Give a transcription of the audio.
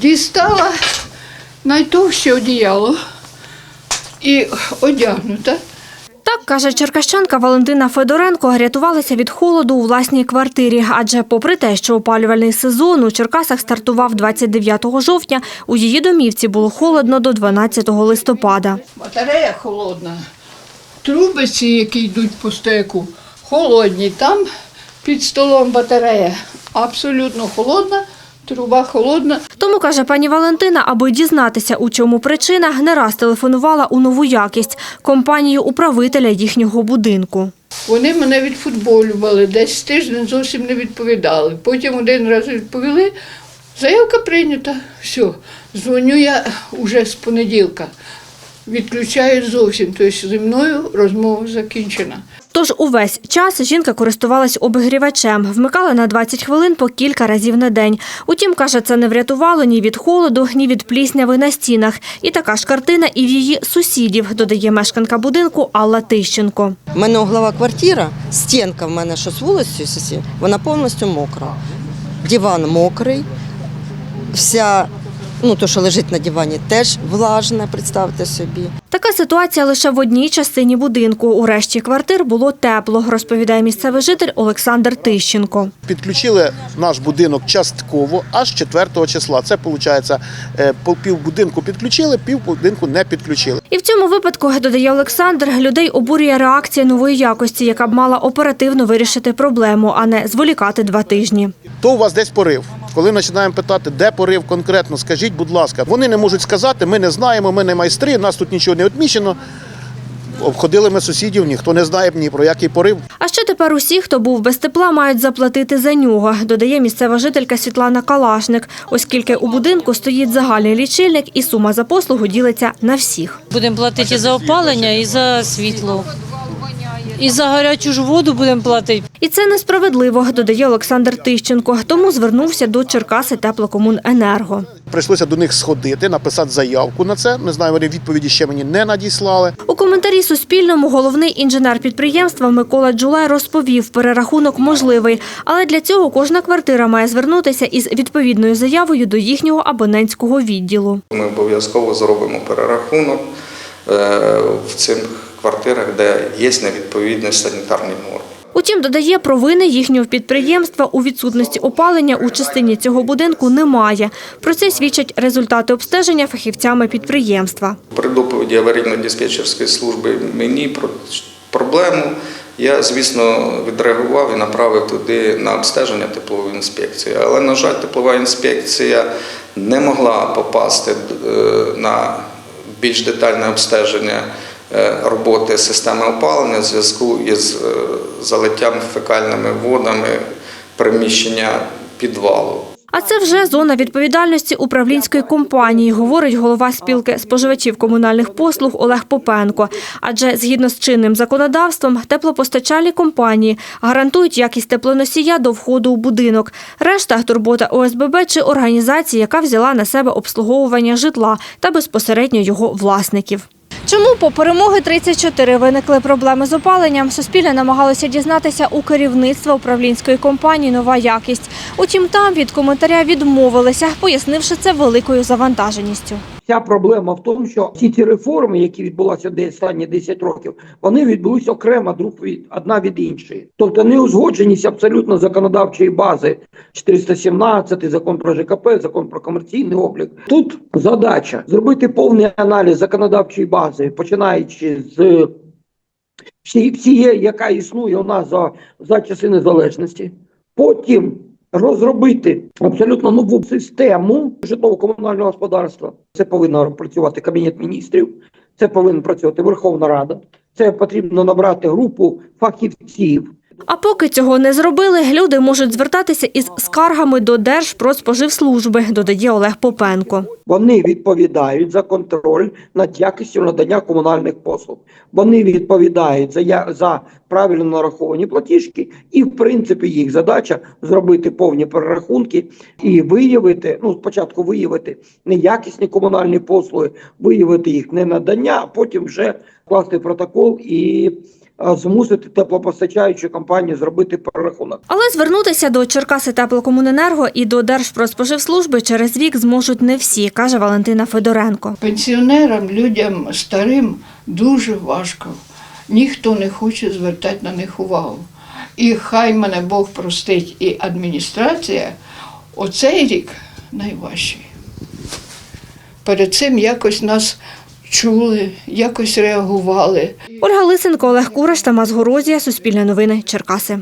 Дістала найтовще одіяло і одягнута. Так, каже черкащанка Валентина Федоренко, рятувалася від холоду у власній квартирі. Адже попри те, що опалювальний сезон у Черкасах стартував 29 жовтня, у її домівці було холодно до 12 листопада. Батарея холодна. Труби ці, які йдуть по стеку, холодні. Там під столом батарея абсолютно холодна, труба холодна. Тому, каже пані Валентина, аби дізнатися, у чому причина, не раз телефонувала у нову якість компанію управителя їхнього будинку. Вони мене відфутболювали, десь тиждень зовсім не відповідали. Потім один раз відповіли, заявка прийнята, все. Дзвоню я уже з понеділка. Відключаю зовсім, тобто зі мною розмова закінчена. Тож увесь час жінка користувалась обігрівачем, вмикала на 20 хвилин по кілька разів на день. Утім, каже, це не врятувало ні від холоду, ні від плісняви на стінах. І така ж картина і в її сусідів, додає мешканка будинку Алла Тищенко. У мене углова квартира, стінка в мене, що з вулицею, сусі, вона повністю мокра. Диван мокрий, вся, ну то, що лежить на дивані, теж влажне, представте собі. Така ситуація лише в одній частині будинку. У решті квартир було тепло, розповідає місцевий житель Олександр Тищенко. Підключили наш будинок частково аж 4 числа. Це виходить, пів будинку підключили, пів будинку не підключили. І в цьому випадку, додає Олександр, людей обурює реакція нової якості, яка б мала оперативно вирішити проблему, а не зволікати два тижні. То у вас десь порив. Коли починаємо питати, де порив конкретно, скажіть, будь ласка, вони не можуть сказати, ми не знаємо, ми не майстри, нас тут нічого не відмічено. Обходили ми сусідів, ніхто не знає ні про який порив. А ще тепер усі, хто був без тепла, мають заплатити за нього, додає місцева жителька Світлана Калашник, оскільки у будинку стоїть загальний лічильник і сума за послугу ділиться на всіх. Будемо платити за опалення, і за світло. І за гарячу ж воду будемо платити. І це несправедливо, додає Олександр Тищенко. Тому звернувся до Черкаси теплокомуненерго. Прийшлося до них сходити, написати заявку на це. Не знаю, вони відповіді ще мені не надіслали. У коментарі Суспільному головний інженер підприємства Микола Джулай розповів, перерахунок можливий, але для цього кожна квартира має звернутися із відповідною заявою до їхнього абонентського відділу. Ми обов'язково зробимо перерахунок е, в цих квартирах, де є невідповідність санітарній нормі. Утім, додає, провини їхнього підприємства у відсутності опалення у частині цього будинку немає. Про це свідчать результати обстеження фахівцями підприємства. При доповіді аварійно-диспетчерської служби мені про проблему я, звісно, відреагував і направив туди на обстеження теплової інспекції. Але, на жаль, теплова інспекція не могла попасти е, на більш детальне обстеження роботи системи опалення в зв'язку із е, залиттям фекальними водами приміщення підвалу. А це вже зона відповідальності управлінської компанії, говорить голова спілки споживачів комунальних послуг Олег Попенко. Адже згідно з чинним законодавством, теплопостачальні компанії гарантують якість теплоносія до входу у будинок. Решта турбота ОСББ чи організації, яка взяла на себе обслуговування житла та безпосередньо його власників. Чому по перемоги 34 виникли проблеми з опаленням? Суспільне намагалося дізнатися у керівництва управлінської компанії Нова якість. Утім, там від коментаря відмовилися, пояснивши це великою завантаженістю. Вся проблема в тому, що всі ці реформи, які відбулися де останні 10 років, вони відбулися окремо друг від одна від іншої. Тобто неузгодженість абсолютно законодавчої бази 417, закон про ЖКП, закон про комерційний облік. Тут задача зробити повний аналіз законодавчої бази, починаючи з всі, всієї, яка існує у нас за, за часи незалежності. Потім розробити абсолютно нову систему житлово-комунального господарства. Це повинно працювати Кабінет міністрів, це повинна працювати Верховна Рада. Це потрібно набрати групу фахівців, А поки цього не зробили, люди можуть звертатися із скаргами до Держпродспоживслужби, додає Олег Попенко. Вони відповідають за контроль над якістю надання комунальних послуг. Вони відповідають за, за правильно нараховані платіжки, і в принципі їх задача зробити повні перерахунки і виявити. Ну, спочатку виявити неякісні комунальні послуги, виявити їх ненадання, а потім вже вкласти протокол і змусити теплопостачаючу компанію зробити перерахунок. Але звернутися до Черкаси теплокомуненерго і до Держпродспоживслужби через рік зможуть не всі, каже Валентина Федоренко. Пенсіонерам, людям старим дуже важко. Ніхто не хоче звертати на них увагу. І хай мене Бог простить, і адміністрація оцей рік найважчий. Перед цим якось нас чули, якось реагували. Ольга Лисенко, Олег Кураш, Тамас Горозія, Суспільне новини, Черкаси.